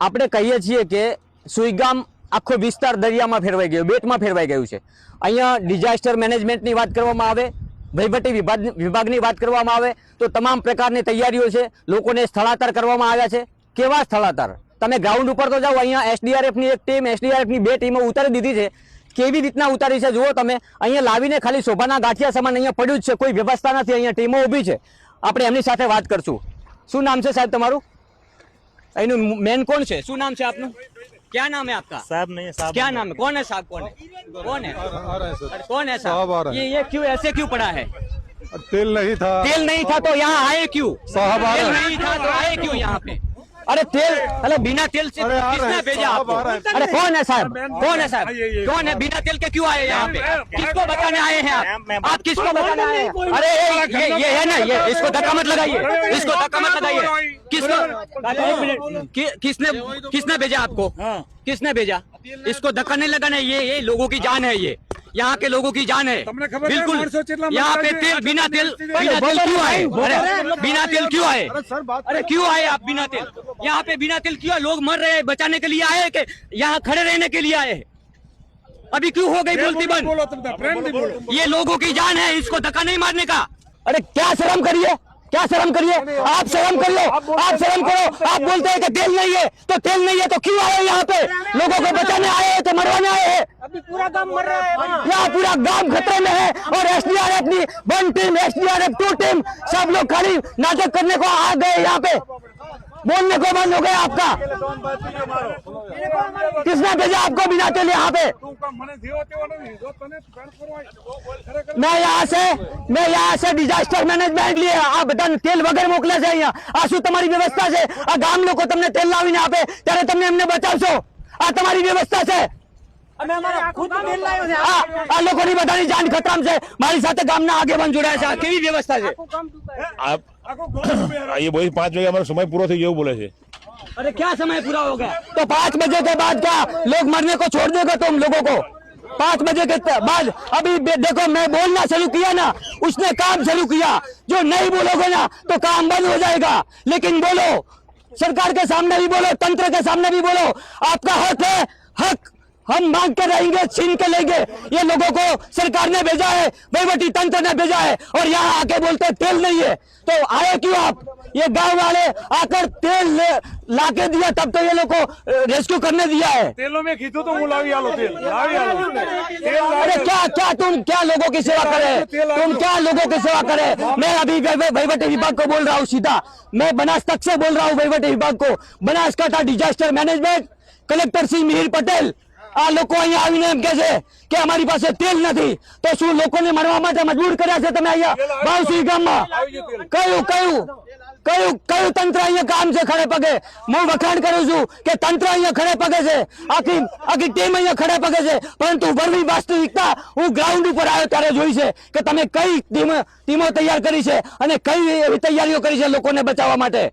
આપણે કહીએ છીએ કે સુઈગામ આખો વિસ્તાર દરિયામાં ફેરવાઈ ગયો, બેટમાં ફેરવાઈ ગયું છે. અહીંયા ડિઝાસ્ટર મેનેજમેન્ટની વાત કરવામાં આવે, વહીવટી વિભાગ, વિભાગની વાત કરવામાં આવે, તો તમામ પ્રકારની તૈયારીઓ છે, લોકોને સ્થળાંતર કરવામાં આવ્યા છે. કેવા સ્થળાંતર? તમે ગ્રાઉન્ડ ઉપર તો જાઓ, અહીંયા એસડીઆરએફની એક ટીમ એસડીઆરએફની બે ટીમો ઉતારી દીધી છે. કેવી રીતના ઉતારી છે, જુઓ તમે. અહીંયા લાવીને ખાલી શોભાના ગાંઠિયા સમાન અહીંયા પડ્યું જ છે, કોઈ વ્યવસ્થા નથી, અહીંયા ટીમો ઊભી છે. આપણે એમની સાથે વાત કરશું. શું નામ છે સાહેબ તમારું? એનું મેન કોણ છે શું નામ છે આપનું क्या नाम है आपका साहब नहीं है साहब क्या नाम है कौन है साहब कौन है कौन है अरे कौन है साहब आ साहब रहे ये ये क्यों ऐसे क्यों पड़ा है तेल नहीं था तेल नहीं था तो यहाँ आए क्यों साहब आ तेल रहे हैं। नहीं था तो आए क्यों यहाँ पे अरे तेल अरे बिना तेल से किसने भेजा आपको। अरे कौन है साहब? कौन है साहब? कौन है बिना तेल के क्यों आए यहाँ पे किसको बताने आए हैं आप? आप किसको बताने आए हैं? अरे ये ये है ना ये इसको धक्का मत लगाइए इसको धक्का मत लगाइए। किसको किसने किसने भेजा आपको? किसने भेजा? इसको धक्का नहीं लगाना ये ये लोगों की जान है ये। यहाँ के लोगों की जान है। बिल्कुल। यहाँ पे तेल बिना तेल बिना क्यों आए? बिना तेल क्यों आए? अरे क्यों आए आप बिना तेल? यहाँ पे बिना तेल क्यों लोग मर रहे हैं बचाने के लिए आए कि यहाँ खड़े रहने के लिए आए अभी क्यों हो गई बोलती बंद? ये लोगों की जान है इसको धक्का नहीं मारने का। अरे क्या शर्म करिए क्या शर्म करिए आप शर्म लो। आप शर्म करो। आप बोलते हैं कि तेल नहीं है तो तेल नहीं है तो क्यों आए यहाँ पे? लोगों को बचाने आए हैं तो मरवाने आए हैं। अभी पूरा गाँव मर रहा है यहाँ पूरा गाँव खतरे में है और SDRF one team F two team सब लोग खाली नाटक करने को आ गए यहाँ पे। बोलने को बंद हो गया आपका। किसने भेजा आपको बिना चले यहाँ पे मैं यहाँ से, मैं यहाँ से ડિઝાસ્ટર મેનેજમેન્ટ લે આ બધાને તેલ વગર મોકલે છે અહીંયા આ શું તમારી વ્યવસ્થા છે આ ગામ લોકો તમને તેલ લાવીને આપે ત્યારે તમે એમને બચાવશો આ તમારી વ્યવસ્થા છે અમે અમારા ખુદ તેલ લાવ્યો છે આ આ લોકોની બધાની જાન ખતરામ છે મારી સાથે ગામના આગેવાન જોડાયા છે આ કેવી વ્યવસ્થા છે આખું કામ તૂટાય आप આખો ગામ ઉભે રહે. ये वही पाँच बजे हमारा समय पूरा થઈ ગયો બોલે છે अरे क्या समय पूरा हो गया तो पाँच बजे के बाद क्या लोग मरने को छोड़ देगा तुम लोगों को पाँच बजे के त- बाद अभी बे- देखो मैं बोलना शुरू किया ना उसने काम शुरू किया जो नहीं बोलोगे ना तो काम बंद हो जाएगा लेकिन बोलो सरकार के सामने भी बोलो तंत्र के सामने भी बोलो आपका हक है हक हम मांग कर रहेंगे छीन के लेंगे। ये लोगों को सरकार ने भेजा है वहीवटी तंत्र ने भेजा है और यहाँ आके बोलते तेल नहीं है। तो आए क्यों आप? ये गाँव वाले आकर तेल लाके दिया तब तो ये लोग को रेस्क्यू करने दिया है। तेलों में खींचो तो मुलावी आलो तेल। अरे क्या क्या तुम क्या लोगों की सेवा करे? तुम क्या लोगों की सेवा करे? मैं अभी भैवट विभाग को बोल रहा हूँ सीधा। मैं बनास तक से बोल रहा हूँ भैवट विभाग को। Banaskantha disaster management collector Singh Mihir Patel. આ લોકો અહીંયા આવીને એમ કે છે કે અમારી પાસે તેલ નથી. તો શું લોકોને મરવા માટે મજબૂર કર્યા છે તમે અહીંયા બાવસી ગામમાં? કયું કયું? કયું કયું તંત્ર અહીંયા કામ છે ખડે પગે? હું વખાણ કરું છું કે તંત્ર અહીંયા ખડે પગે છે. આખી આખી ટીમ અહીંયા ખડે પગે છે. પરંતુ વરવી વાસ્તવિકતા હું ગ્રાઉન્ડ ઉપર આવ્યો ત્યારે જોઈ છે કે તમે કઈ ટીમ ટીમો તૈયાર કરી છે અને કઈ એવી તૈયારીઓ કરી છે લોકોને બચાવવા માટે?